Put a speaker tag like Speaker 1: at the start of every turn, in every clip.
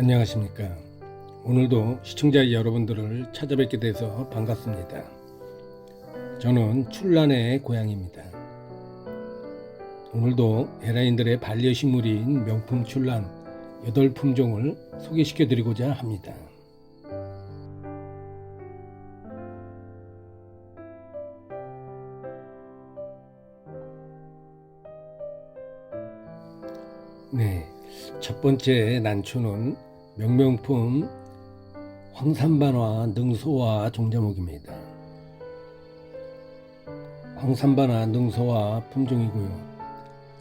Speaker 1: 안녕하십니까. 오늘도 시청자 여러분들을 찾아뵙게 돼서 반갑습니다. 저는 출란의 고향입니다. 오늘도 에라인들의 반려식물인 명품 출란 8품종을 소개시켜 드리고자 합니다. 네. 첫 번째 난초는 명명품 황산반화 능소화 종자목입니다. 황산반화 능소화 품종이고요.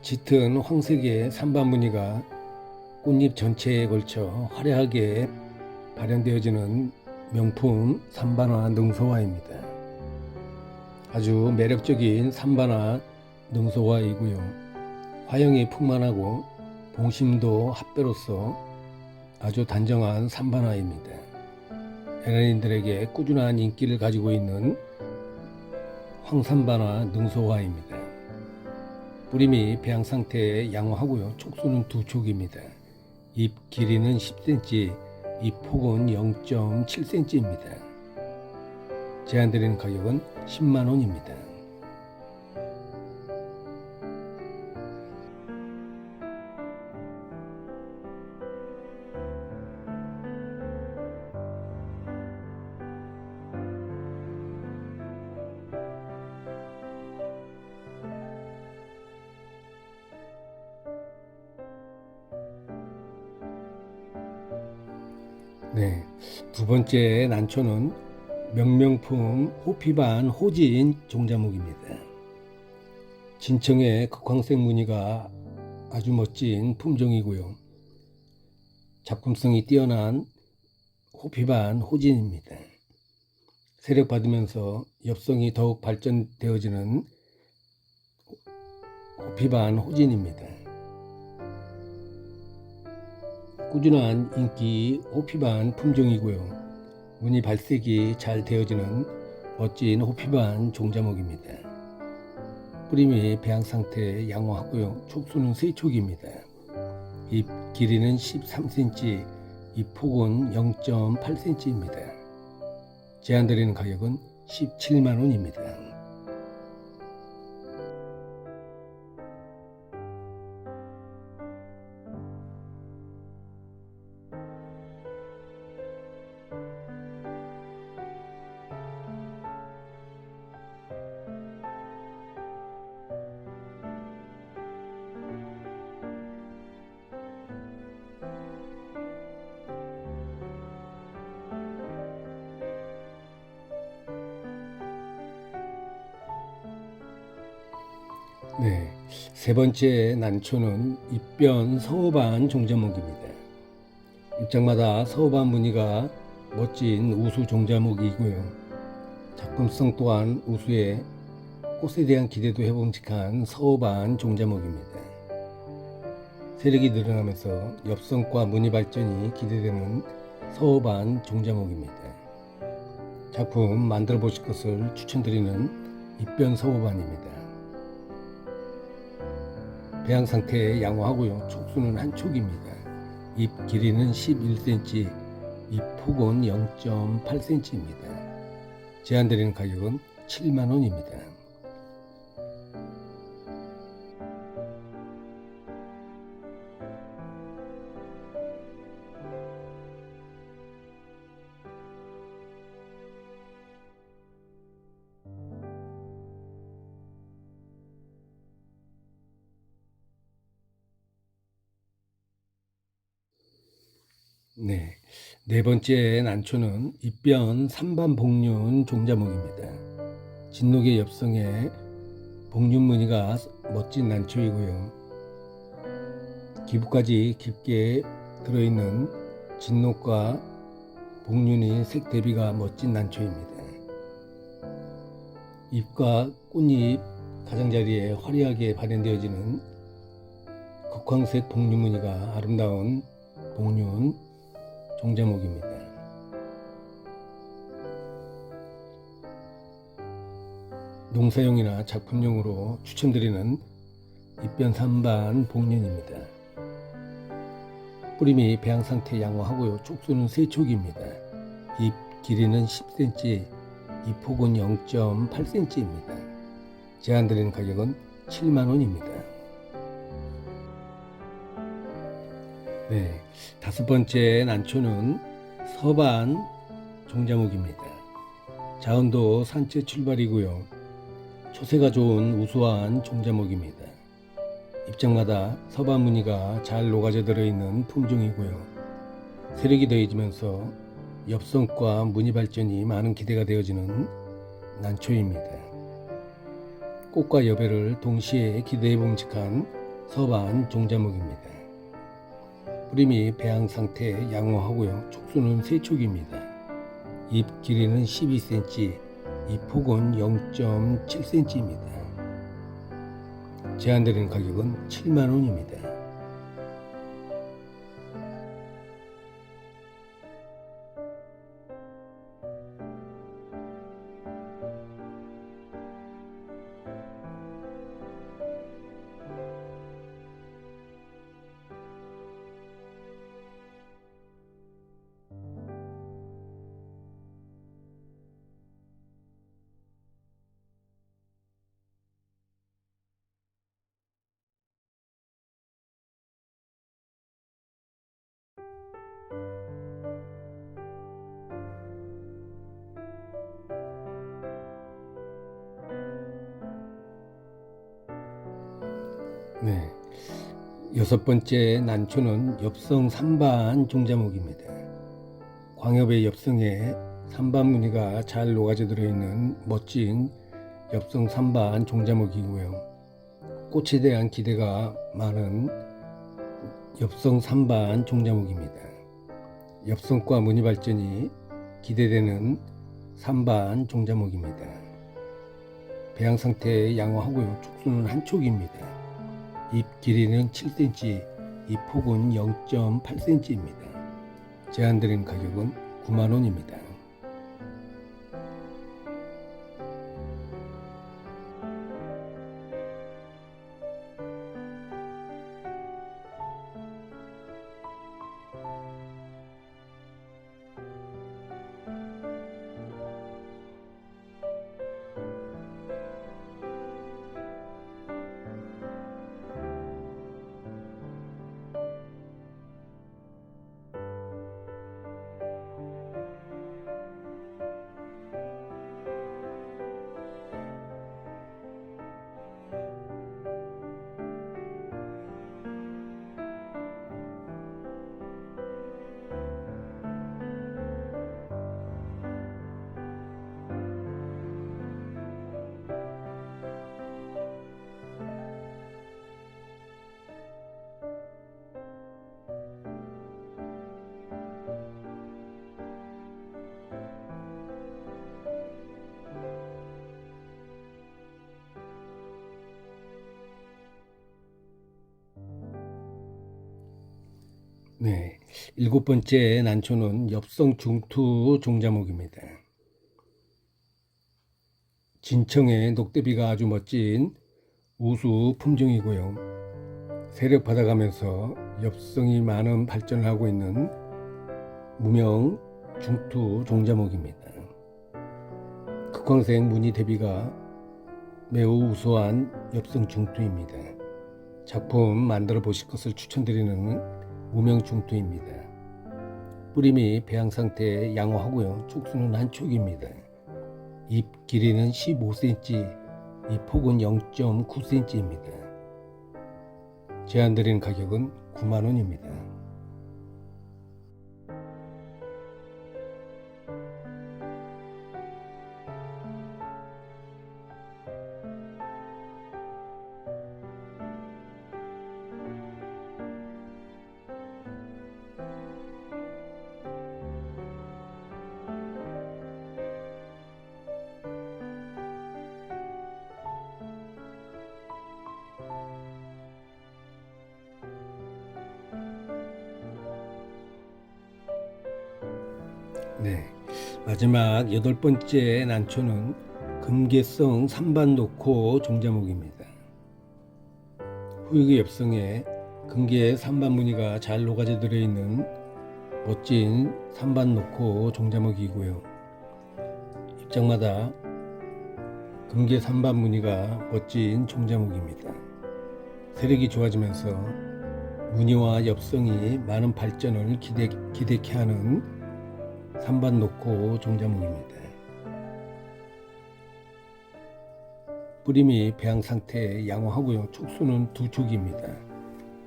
Speaker 1: 짙은 황색의 산반 무늬가 꽃잎 전체에 걸쳐 화려하게 발현되어지는 명품 산반화 능소화입니다. 아주 매력적인 산반화 능소화이고요. 화형이 풍만하고 봉심도 합배로서 아주 단정한 산반화입니다. 에란인들에게 꾸준한 인기를 가지고 있는 황산반화 능소화입니다. 뿌림이 배양 상태에 양호하고요. 촉수는 두 촉입니다. 잎 길이는 10cm, 잎 폭은 0.7cm입니다. 제한드리는 가격은 10만원입니다. 네. 두 번째 난초는 명명품 호피반 호진 종자목입니다. 진청의 극황색 무늬가 아주 멋진 품종이고요. 작품성이 뛰어난 호피반 호진입니다. 세력 받으면서 엽성이 더욱 발전되어지는 호피반 호진입니다. 꾸준한 인기 호피반 품종이고요. 무늬 발색이 잘 되어지는 멋진 호피반 종자목입니다. 뿌림이 배양 상태 양호하고요. 촉수는 세촉입니다. 잎 길이는 13cm, 잎 폭은 0.8cm입니다. 제한드리는 가격은 17만 원입니다. 세 번째 난초는 입변 서호반 종자목입니다. 입장마다 서호반 무늬가 멋진 우수 종자목이고요. 작품성 또한 우수해 꽃에 대한 기대도 해봄직한 서호반 종자목입니다. 세력이 늘어나면서 엽성과 무늬 발전이 기대되는 서호반 종자목입니다. 작품 만들어 보실 것을 추천드리는 입변 서호반입니다. 배양 상태에 양호하고요. 촉수는 한 촉입니다. 잎 길이는 11cm, 잎 폭은 0.8cm입니다. 제한드리는 가격은 7만 원입니다. 네. 네 번째 난초는 입변 삼반 복륜 종자목입니다. 진녹의 엽성에 복륜 무늬가 멋진 난초이고요. 기부까지 깊게 들어있는 진녹과 복륜의 색 대비가 멋진 난초입니다. 잎과 꽃잎 가장자리에 화려하게 발현되어지는 극황색 복륜 무늬가 아름다운 복륜 종자목입니다. 농사용이나 작품용으로 추천드리는 입변 3반 복륜입니다. 뿌림이 배양 상태 양호하고요. 촉수는 세촉입니다. 잎 길이는 10cm, 잎 폭은 0.8cm입니다. 제한드리는 가격은 7만 원입니다. 네, 다섯 번째 난초는 서반 종자목입니다. 자원도 산채 출발이고요. 초세가 좋은 우수한 종자목입니다. 입장마다 서반 무늬가 잘 녹아져 들어있는 품종이고요. 세력이 더해지면서 엽성과 무늬 발전이 많은 기대가 되어지는 난초입니다. 꽃과 여배를 동시에 기대해 봄직한 서반 종자목입니다. 뿌림이 배양 상태 양호하고요. 촉수는 세촉입니다. 잎 길이는 12cm, 잎 폭은 0.7cm입니다. 제한되는 가격은 7만 원입니다. 네. 여섯 번째 난초는 엽성 삼반 종자목입니다. 광엽의 엽성에 삼반 무늬가 잘 녹아져 들어있는 멋진 엽성 삼반 종자목이고요. 꽃에 대한 기대가 많은 엽성 삼반 종자목입니다. 엽성과 무늬 발전이 기대되는 삼반 종자목입니다. 배양 상태 양호하고요. 촉수는 한 촉입니다. 잎 길이는 7cm, 잎 폭은 0.8cm입니다. 제한드린 가격은 9만 원입니다. 네. 일곱 번째 난초는 엽성 중투 종자목입니다. 진청의 녹대비가 아주 멋진 우수 품종이고요. 세력 받아가면서 엽성이 많은 발전을 하고 있는 무명 중투 종자목입니다. 극황색 무늬 대비가 매우 우수한 엽성 중투입니다. 작품 만들어 보실 것을 추천드리는 무명 중투입니다. 뿌림이 배양 상태 양호하고요. 촉수는 한 촉입니다. 잎 길이는 15cm, 잎 폭은 0.9cm입니다. 제한드리는 가격은 9만 원입니다. 네. 마지막 여덟 번째 난초는 금계성 삼반 놓고 종자목입니다. 후육의 엽성에 금계에 산반 무늬가 잘 녹아져 들어있는 멋진 산반 놓고 종자목이고요. 입장마다 금계 산반 무늬가 멋진 종자목입니다. 세력이 좋아지면서 무늬와 엽성이 많은 발전을 기대, 기대케 하는 산반 놓고 종자목입니다. 뿌림이 배양 상태에 양호하고요. 촉수는 두 촉입니다.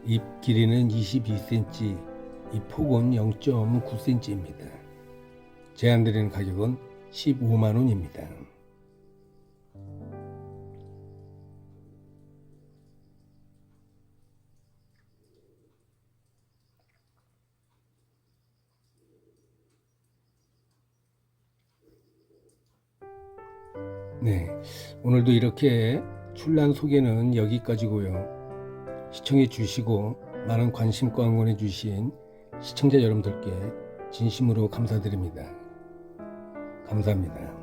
Speaker 1: 잎 길이는 22cm, 잎 폭은 0.9cm입니다. 제한드리는 가격은 15만 원입니다. 오늘도 이렇게 출란 소개는 여기까지고요. 시청해 주시고 많은 관심과 응원해 주신 시청자 여러분들께 진심으로 감사드립니다. 감사합니다.